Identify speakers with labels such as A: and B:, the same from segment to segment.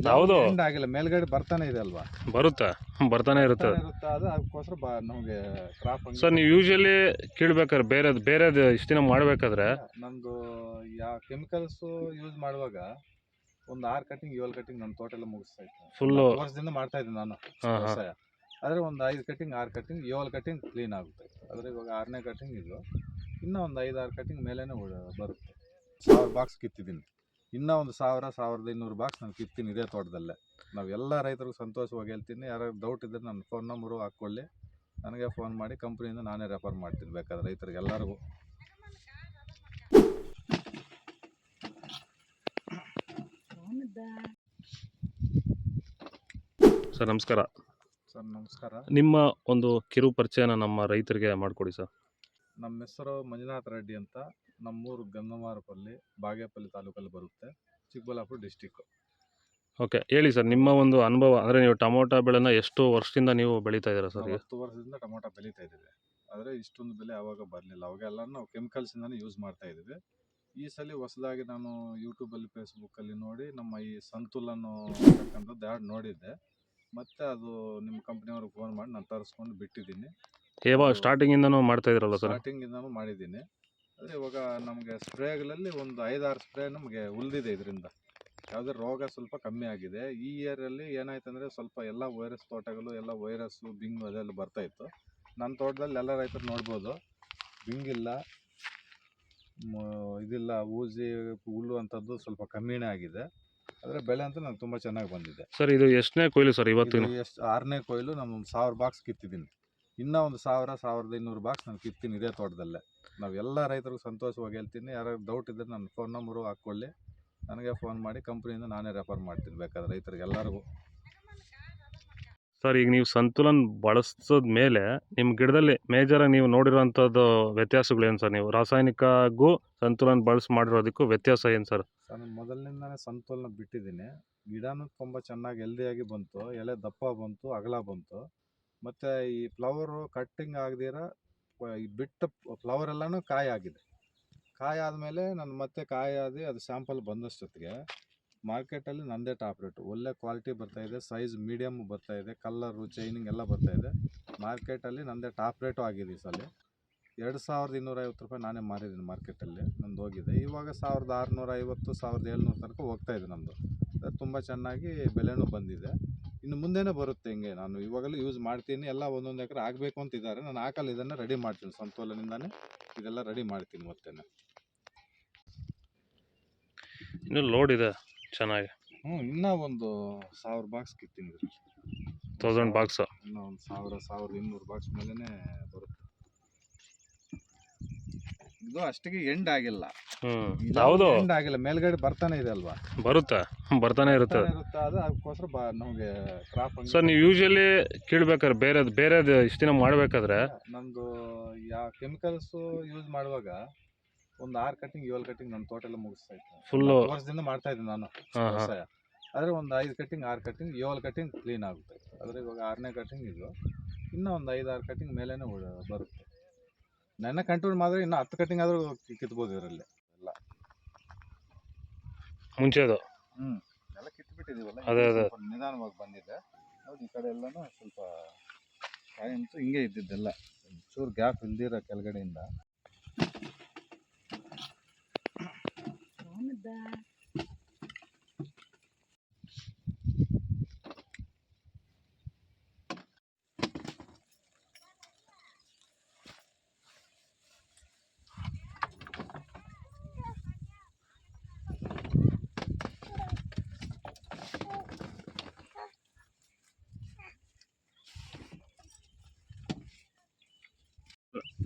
A: ಹೌದು.
B: ಎಂಡ್ ಆಗಿಲ್ಲ ಮೇಲ್ಗಡೆ ಬರ್ತಾನೆ ಇದೆ ಅಲ್ವಾ?
A: ಬರುತ್ತೆ ಬರ್ತಾನೆ ಇರುತ್ತೆ.
B: ಇರುತ್ತೆ ಅದು ಅದಕ್ಕೋಸ್ಕರ ಬ ನಮಗೆ ಕ್ರಾಪ್
A: ಸರ್ ನೀವು ಯೂಶಲಿ ಕೀಳ್ಬೇಕಾದ್ರೆ ಬೇರೆದು ಬೇರೆದು ಇಷ್ಟು ದಿನ ಮಾಡಬೇಕಾದ್ರೆ?
B: ನಮ್ದು ಯಾವ ಕೆಮಿಕಲ್ಸ್ ಯೂಸ್ ಮಾಡುವಾಗ ಒಂದು ಆರು ಕಟಿಂಗ್ ಏಳು ಕಟಿಂಗ್ ನಮ್ಮ ತೋಟ ಎಲ್ಲ ಮುಗಿಸ್ತಾ ಇತ್ತು.
A: ಫುಲ್ಲು
B: ವರ್ಷದಿಂದ ಮಾಡ್ತಾ ಇದ್ದೀನಿ ನಾನು
A: ಹಾಂ ಹಾಂ.
B: ವ್ಯವಸಾಯ. ಆದರೆ ಒಂದು ಐದು ಕಟಿಂಗ್ ಆರು ಕಟಿಂಗ್ ಏಳು ಕಟಿಂಗ್ ಕ್ಲೀನ್ ಆಗುತ್ತೆ. ಆದರೆ ಇವಾಗ ಆರನೇ ಕಟಿಂಗ್ ಇದು. ಇನ್ನೂ ಒಂದು ಐದು ಆರು ಕಟಿಂಗ್ ಮೇಲೇನೆ ಉಳ- ಬರುತ್ತೆ. ಸಾವಿರ ಬಾಕ್ಸ್ ಕಿತ್ತಿದ್ದೀನಿ. ಇನ್ನೂ ಒಂದು ಸಾವಿರ ಸಾವಿರದ ಇನ್ನೂರು ಬಾಕ್ಸ್ ನಾನು ಕಿತ್ತೀನಿ ಇದೇ ತೋಟದಲ್ಲೇ. ನಾವು ಎಲ್ಲ ರೈತರಿಗೂ ಸಂತೋಷವಾಗಿ ಹೇಳ್ತೀನಿ. ಯಾರಾದ್ರು ಡೌಟ್ ಇದ್ದರೆ ನನ್ನ ಫೋನ್ ನಂಬರು ಹಾಕ್ಕೊಳ್ಳಿ. ನನಗೆ ಫೋನ್ ಮಾಡಿ ಕಂಪ್ನಿಯಿಂದ ನಾನೇ ರೆಫರ್ ಮಾಡ್ತೀನಿ ಬೇಕಾದ್ರೆ ರೈತರಿಗೆ ಎಲ್ಲರಿಗೂ.
A: ಸರ್ ನಮಸ್ಕಾರ.
B: ಸರ್ ನಮಸ್ಕಾರ.
A: ನಿಮ್ಮ ಒಂದು ಕಿರು ಪರಿಚಯನ ನಮ್ಮ ರೈತರಿಗೆ ಮಾಡಿಕೊಡಿ ಸರ್.
B: ನಮ್ಮ ಹೆಸರು ಮಂಜುನಾಥ ರೆಡ್ಡಿ ಅಂತ ನಮ್ಮೂರು ಗಂಧಮಾರಪಲ್ಲಿ ಬಾಗೇಪಲ್ಲಿ ತಾಲೂಕಲ್ಲಿ ಬರುತ್ತೆ ಚಿಕ್ಕಬಳ್ಳಾಪುರ ಡಿಸ್ಟಿಕ್ಕು
A: ಓಕೆ ಹೇಳಿ ಸರ್ ನಿಮ್ಮ ಒಂದು ಅನುಭವ ಅಂದರೆ ನೀವು ಟೊಮೊಟೊ ಬೆಳೆನ ಎಷ್ಟು ವರ್ಷದಿಂದ ನೀವು ಬೆಳೀತಾ ಇದ್ದೀರಾ ಸರ್
B: ನಾವು ಹತ್ತು ವರ್ಷದಿಂದ ಟೊಮೊಟೊ ಬೆಳೀತಾ ಇದ್ದೀವಿ. ಆದರೆ ಇಷ್ಟೊಂದು ಬೆಲೆ ಅವಾಗ ಬರಲಿಲ್ಲ. ಅವಾಗೆಲ್ಲ ನಾವು ಕೆಮಿಕಲ್ಸಿಂದನೇ ಯೂಸ್ ಮಾಡ್ತಾ ಇದ್ದೀವಿ. ಈ ಸಲ ಹೊಸದಾಗಿ ನಾನು ಯೂಟ್ಯೂಬಲ್ಲಿ ಫೇಸ್ಬುಕ್ಕಲ್ಲಿ ನೋಡಿ ನಮ್ಮ ಈ ಸಂತುಲನ್ನು ಅಂತಕ್ಕಂಥದ್ದು ಯಾರು ನೋಡಿದ್ದೆ. ಮತ್ತೆ ಅದು ನಿಮ್ಮ ಕಂಪ್ನಿಯವ್ರಿಗೆ ಫೋನ್ ಮಾಡಿ ನಾನು ತರಿಸ್ಕೊಂಡು ಬಿಟ್ಟಿದ್ದೀನಿ.
A: ಯಾವಾಗ ಸ್ಟಾರ್ಟಿಂಗಿಂದನೂ ಮಾಡ್ತಾ ಇದ್ರಲ್ಲ ಸರ್
B: ಸ್ಟಾರ್ಟಿಂಗಿಂದನೂ ಮಾಡಿದ್ದೀನಿ. ಆದರೆ ಇವಾಗ ನಮಗೆ ಸ್ಪ್ರೇಗಳಲ್ಲಿ ಒಂದು ಐದಾರು ಸ್ಪ್ರೇ ನಮಗೆ ಉಳಿದಿದೆ ಇದರಿಂದ. ಯಾವುದೇ ರೋಗ ಸ್ವಲ್ಪ ಕಮ್ಮಿ ಆಗಿದೆ. ಈ ಇಯರಲ್ಲಿ ಏನಾಯ್ತು ಅಂದರೆ ಸ್ವಲ್ಪ ಎಲ್ಲ ವೈರಸ್ ತೋಟಗಳು ಎಲ್ಲ ವೈರಸ್ಸು ಬಿಂಗು ಅದೆಲ್ಲ ಬರ್ತಾ ಇತ್ತು. ನನ್ನ ತೋಟದಲ್ಲಿ ಎಲ್ಲ ರೈತರು ನೋಡ್ಬೋದು. ಬಿಂಗಿಲ್ಲ ಇದಿಲ್ಲ ಊಜಿ ಹುಲ್ಲು ಅಂಥದ್ದು ಸ್ವಲ್ಪ ಕಮ್ಮಿನೇ ಆಗಿದೆ. ಆದರೆ ಬೆಳೆ ಅಂತೂ ನಂಗೆ ತುಂಬ ಚೆನ್ನಾಗಿ ಬಂದಿದೆ.
A: ಸರ್ ಇದು ಎಷ್ಟನೇ ಕೊಯ್ಲು ಸರ್
B: ಇವತ್ತು ಎಷ್ಟು ಆರನೇ ಕೊಯ್ಲು ನಾನು ಒಂದು ಸಾವಿರ ಬಾಕ್ಸ್ ಕಿತ್ತಿದ್ದೀನಿ. ಇನ್ನೂ ಒಂದು ಸಾವಿರ ಸಾವಿರದ ಇನ್ನೂರು ಬಾಕ್ಸ್ ನಾನು ಕಿತ್ತೀನಿ ಇದೇ ತೋಟದಲ್ಲೇ. ನಾವು ಎಲ್ಲ ರೈತರಿಗೂ ಸಂತೋಷವಾಗಿ ಹೇಳ್ತೀನಿ. ಯಾರಾದ್ರು ಡೌಟ್ ಇದ್ದರೆ ನನ್ನ ಫೋನ್ ನಂಬರು ಹಾಕ್ಕೊಳ್ಳಿ. ನನಗೆ ಫೋನ್ ಮಾಡಿ ಕಂಪ್ನಿಯಿಂದ ನಾನೇ ರೆಫರ್ ಮಾಡ್ತೀನಿ ಬೇಕಾದ್ರೆ ರೈತರಿಗೆ ಎಲ್ಲರಿಗೂ.
A: ಸರ್ ಈಗ ನೀವು ಸಂತುಲನ್ ಬಳಸಿದ ಮೇಲೆ ನಿಮ್ಮ ಗಿಡದಲ್ಲಿ ಮೇಜರಾಗಿ ನೀವು ನೋಡಿರೋಂಥದ್ದು ವ್ಯತ್ಯಾಸಗಳೇನು ಸರ್ ನೀವು? ರಾಸಾಯನಿಕಗೂ ಸಂತುಲನ್ ಬಳಸಿ ಮಾಡಿರೋದಕ್ಕೂ ವ್ಯತ್ಯಾಸ ಏನು ಸರ್?
B: ನಾನು ಮೊದಲಿನಿಂದನೇ ಸಂತುಲನ ಬಿಟ್ಟಿದ್ದೀನಿ. ಗಿಡನೂ ತುಂಬ ಚೆನ್ನಾಗಿ ಹೆಲ್ದಿಯಾಗಿ ಬಂತು. ಎಲೆ ದಪ್ಪ ಬಂತು ಅಗಲ ಬಂತು. ಮತ್ತು ಈ ಫ್ಲವರು ಕಟ್ಟಿಂಗ್ ಆಗದಿರ ಈ ಬಿಟ್ಟ ಫ್ಲವರ್ ಎಲ್ಲನೂ ಕಾಯಿ ಆಗಿದೆ. ಕಾಯಿ ಆದಮೇಲೆ ನಾನು ಮತ್ತೆ ಕಾಯಿ ಆದಿ ಅದು ಸ್ಯಾಂಪಲ್ ಬಂದಷ್ಟೊತ್ತಿಗೆ ಮಾರ್ಕೆಟಲ್ಲಿ ನಂದೇ ಟಾಪ್ ರೇಟು ಒಳ್ಳೆ ಕ್ವಾಲಿಟಿ ಬರ್ತಾ ಇದೆ ಸೈಜ್ ಮೀಡಿಯಮ್ ಇದೆ ಕಲ್ಲರು ಚೈನಿಂಗ್ ಎಲ್ಲ ಬರ್ತಾ ಇದೆ. ಮಾರ್ಕೆಟಲ್ಲಿ ನಂದೇ ಟಾಪ್ ರೇಟು ಆಗಿದೆ ಈ ಸಲ. ಎರಡು ಸಾವಿರದ ಇನ್ನೂರೈವತ್ತು ರೂಪಾಯಿ ನಾನೇ ಮಾರಿದ್ದೀನಿ ಮಾರ್ಕೆಟಲ್ಲಿ ನಂದು ಹೋಗಿದೆ. ಇವಾಗ ಸಾವಿರದ ಆರುನೂರ ಐವತ್ತು ಸಾವಿರದ ಏಳ್ನೂರು ತನಕ ಹೋಗ್ತಾ ಇದೆ ನಂದು. ಅದು ತುಂಬ ಚೆನ್ನಾಗಿ ಬೆಲೆನೂ ಬಂದಿದೆ. ಇನ್ನು ಮುಂದೆನೇ ಬರುತ್ತೆ ಹಿಂಗೆ. ನಾನು ಇವಾಗಲೂ ಯೂಸ್ ಮಾಡ್ತೀನಿ. ಎಲ್ಲ ಒಂದೊಂದು ಎಕರೆ ಆಗಬೇಕು ಅಂತ ಇದ್ದಾರೆ. ನಾನು ಹಾಕಲ್ಲಿ ಇದನ್ನು ರೆಡಿ ಮಾಡ್ತೀನಿ. ಸಂತೋಲನಿಂದಾನೇ ಇದೆಲ್ಲ ರೆಡಿ ಮಾಡ್ತೀನಿ ಮತ್ತೆ
A: ಇನ್ನು ಲೋಡ್ ಇದೆ ಚೆನ್ನಾಗಿ.
B: ಹ್ಞೂ ಇನ್ನೂ ಒಂದು ಸಾವಿರ ಬಾಕ್ಸ್ ಕಿತ್ತೀನಿ.
A: ತೌಸಂಡ್ ಬಾಕ್ಸ್
B: ಇನ್ನೂ ಒಂದು ಸಾವಿರ ಸಾವಿರದ ಇನ್ನೂರು ಬಾಕ್ಸ್ ಮೇಲೇ ಬರುತ್ತೆ. ಇದು ಅಷ್ಟಿಗೆ ಎಂಡ್ ಆಗಿಲ್ಲ.
A: ಹೌದು.
B: ಎಂಡ್ ಆಗಿಲ್ಲ. ಮೇಲ್ಗಡೆ ಬರ್ತಾನೆ ಇದೆ ಅಲ್ವಾ?
A: ಬರುತ್ತೆ. ಬರ್ತಾನೆ ಇರುತ್ತೆ.
B: ಬರ್ತಾನೆ ಇರುತ್ತೆ. ಅದು ಅದಕ್ಕೋಸ್ಕರ ಬ ನಮಗೆ ಕ್ರಾಪ್
A: ಸರ್ ನೀವು ಯೂಶಲಿ ಕೀಳ್ಬೇಕಾದ್ರೆ ಬೇರೆ ಬೇರೆ ಇಷ್ಟು ದಿನ ಮಾಡಬೇಕಾದ್ರೆ
B: ನಮ್ದು ಯಾವ ಕೆಮಿಕಲ್ಸ್ ಯೂಸ್ ಮಾಡುವಾಗ ಒಂದು ಆರು ಕಟಿಂಗ್ ಏಳು ಕಟಿಂಗ್ ನಮ್ಮ ತೋಟ ಎಲ್ಲ ಮುಗಿಸ್ತಾ ಇತ್ತು.
A: ಫುಲ್ಲು
B: ವರ್ಷದಿಂದ ಮಾಡ್ತಾ ಇದ್ದೆ ನಾನು
A: ಹಾಂ ಹಾಂ.
B: ವ್ಯವಸಾಯ. ಆದರೆ ಒಂದು ಐದು ಕಟಿಂಗ್ ಆರು ಕಟಿಂಗ್ ಏಳು ಕಟಿಂಗ್ ಕ್ಲೀನ್ ಆಗುತ್ತೆ. ಆದರೆ ಇವಾಗ ಆರನೇ ಕಟಿಂಗ್ ಇದು. ಇನ್ನೂ ಒಂದು ಐದು ಆರು ಕಟಿಂಗ್ ಮೇಲೇನೆ ಉಳ- ಬರುತ್ತೆ. ನನ್ನ ಕಂಟ್ರೋಲ್ ಮಾಡಿದ್ರೆ ಇನ್ನು ಹತ್ತು ಕಟಿಂಗ್ ಆದರೂ ಕಿತ್ಬೋದು ಇದರಲ್ಲಿ. ಎಲ್ಲ.
A: ಮುಂಚೆದು?
B: ಹ್ಞೂ ಎಲ್ಲ ಕಿತ್ಬಿಟ್ಟಿದ್ದೀವಲ್ಲ
A: ಅದೇ, ಅದೇ.
B: ಸ್ವಲ್ಪ ನಿಧಾನವಾಗಿ ಬಂದಿದೆ. ಹೌದು ಈ ಕಡೆ ಎಲ್ಲನೂ ಸ್ವಲ್ಪ ಕಾಯಿ ಅಂತೂ ಹಿಂಗೆ ಇದ್ದಿದ್ದೆಲ್ಲ. ಚೂರು ಗ್ಯಾಪ್ ಇಲ್ದಿರೋ ಕೆಳಗಡೆಯಿಂದ.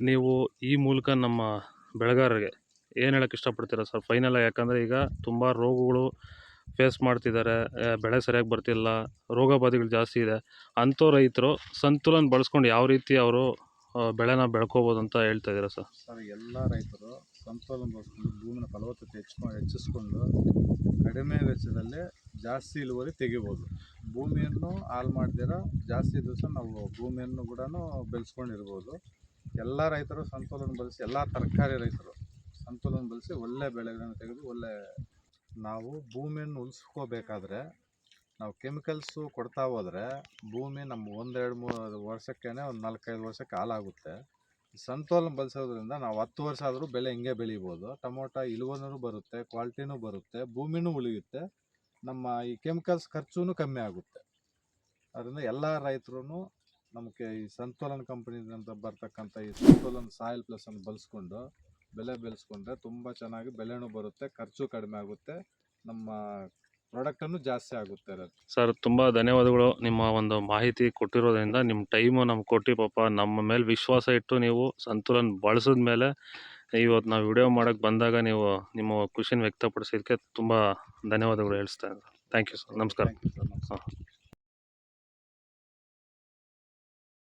A: ನೀವು ಈ ಮೂಲಕ ನಮ್ಮ ಬೆಳೆಗಾರರಿಗೆ ಏನು ಹೇಳಕ್ಕೆ ಇಷ್ಟಪಡ್ತೀರಾ ಸರ್ ಫೈನಲ್ ಯಾಕಂದರೆ ಈಗ ತುಂಬ ರೋಗಗಳು ಫೇಸ್ ಮಾಡ್ತಿದ್ದಾರೆ. ಬೆಳೆ ಸರಿಯಾಗಿ ಬರ್ತಿಲ್ಲ ರೋಗ ಬಾಧೆಗಳು ಜಾಸ್ತಿ ಇದೆ. ಅಂಥವ್ರು ರೈತರು ಸಂತುಲನ ಬಳಸ್ಕೊಂಡು ಯಾವ ರೀತಿ ಅವರು ಬೆಳೆನ ಬೆಳ್ಕೋಬೋದು ಅಂತ ಹೇಳ್ತಾ ಇದ್ದೀರಾ ಸರ್
B: ಸರ್ ಎಲ್ಲ ರೈತರು ಸಂತೋಲನ ಬಳಸ್ಕೊಂಡು ಭೂಮಿನ ಫಲವತ್ತತೆ ಹೆಚ್ಚಿಕೊಂಡು ಹೆಚ್ಚಿಸ್ಕೊಂಡು ಕಡಿಮೆ ವೆಚ್ಚದಲ್ಲಿ ಜಾಸ್ತಿ ಇಳುವರಿ ತೆಗಿಬೋದು. ಭೂಮಿಯನ್ನು ಹಾಳು ಮಾಡ್ದಿರ ಜಾಸ್ತಿ ದಿವಸ ನಾವು ಭೂಮಿಯನ್ನು ಕೂಡ ಬೆಳೆಸ್ಕೊಂಡಿರ್ಬೋದು. ಎಲ್ಲ ರೈತರು ಸಂತೋಲನ ಬಳಸಿ, ಎಲ್ಲ ತರಕಾರಿ ರೈತರು ಸಂತೋಲನ ಬಳಸಿ ಒಳ್ಳೆ ಬೆಳೆಗಳನ್ನು ತೆಗೆದು ಒಳ್ಳೆ ನಾವು ಭೂಮಿಯನ್ನು ಉಳಿಸ್ಕೋಬೇಕಾದ್ರೆ, ನಾವು ಕೆಮಿಕಲ್ಸು ಕೊಡ್ತಾ ಹೋದರೆ ಭೂಮಿ ನಮ್ಮ ಒಂದೆರಡು ಮೂರು ವರ್ಷಕ್ಕೇನೆ ಒಂದು ನಾಲ್ಕೈದು ವರ್ಷಕ್ಕೆ ಹಾಲಾಗುತ್ತೆ ಸಂತೋಲನ ಬಳಸೋದ್ರಿಂದ ನಾವು ಹತ್ತು ವರ್ಷ ಆದರೂ ಬೆಳೆ ಹಿಂಗೆ ಬೆಳಿಬೋದು. ಟೊಮೊಟೊ ಇಳುವರಿನೂ ಬರುತ್ತೆ ಕ್ವಾಲಿಟಿನೂ ಬರುತ್ತೆ, ಭೂಮಿನೂ ಉಳಿಯುತ್ತೆ. ನಮ್ಮ ಈ ಕೆಮಿಕಲ್ಸ್ ಖರ್ಚೂ ಕಮ್ಮಿ ಆಗುತ್ತೆ. ಅದರಿಂದ ಎಲ್ಲ ರೈತರು ನಮಗೆ ಈ ಸಂತೋಲನ ಕಂಪನಿಯಿಂದ ಬರ್ತಕ್ಕಂಥ ಈ ಸಂತೋಲನ ಸಾಯಿಲ್ ಪ್ಲಸ್ ಅನ್ನು ಬಳಸ್ಕೊಂಡು ಬೆಲೆ ಬೆಳೆಸ್ಕೊಂಡ್ರೆ ತುಂಬ ಚೆನ್ನಾಗಿ ಬೆಲೆನೂ ಬರುತ್ತೆ ಖರ್ಚು ಕಡಿಮೆ ಆಗುತ್ತೆ ನಮ್ಮ ಪ್ರಾಡಕ್ಟನ್ನು ಜಾಸ್ತಿ ಆಗುತ್ತೆ
A: ಸರ್ ತುಂಬ ಧನ್ಯವಾದಗಳು. ನಿಮ್ಮ ಒಂದು ಮಾಹಿತಿ ಕೊಟ್ಟಿರೋದ್ರಿಂದ ನಿಮ್ಮ ಟೈಮು ನಮ್ಗೆ ಕೊಟ್ಟು ಪಾಪ. ನಮ್ಮ ಮೇಲೆ ವಿಶ್ವಾಸ ಇಟ್ಟು ನೀವು ಸಂತುಲನ ಬಳಸಿದ ಮೇಲೆ ಇವತ್ತು ನಾವು ವಿಡಿಯೋ ಮಾಡೋಕ್ಕೆ ಬಂದಾಗ ನೀವು ನಿಮ್ಮ ಖುಷಿನ ವ್ಯಕ್ತಪಡಿಸಿದ್ದಕ್ಕೆ ತುಂಬ ಧನ್ಯವಾದಗಳು ಹೇಳಿಸ್ತಾ
B: ಥ್ಯಾಂಕ್ ಯು ಸರ್ ನಮಸ್ಕಾರ.
A: ಹಾಂ.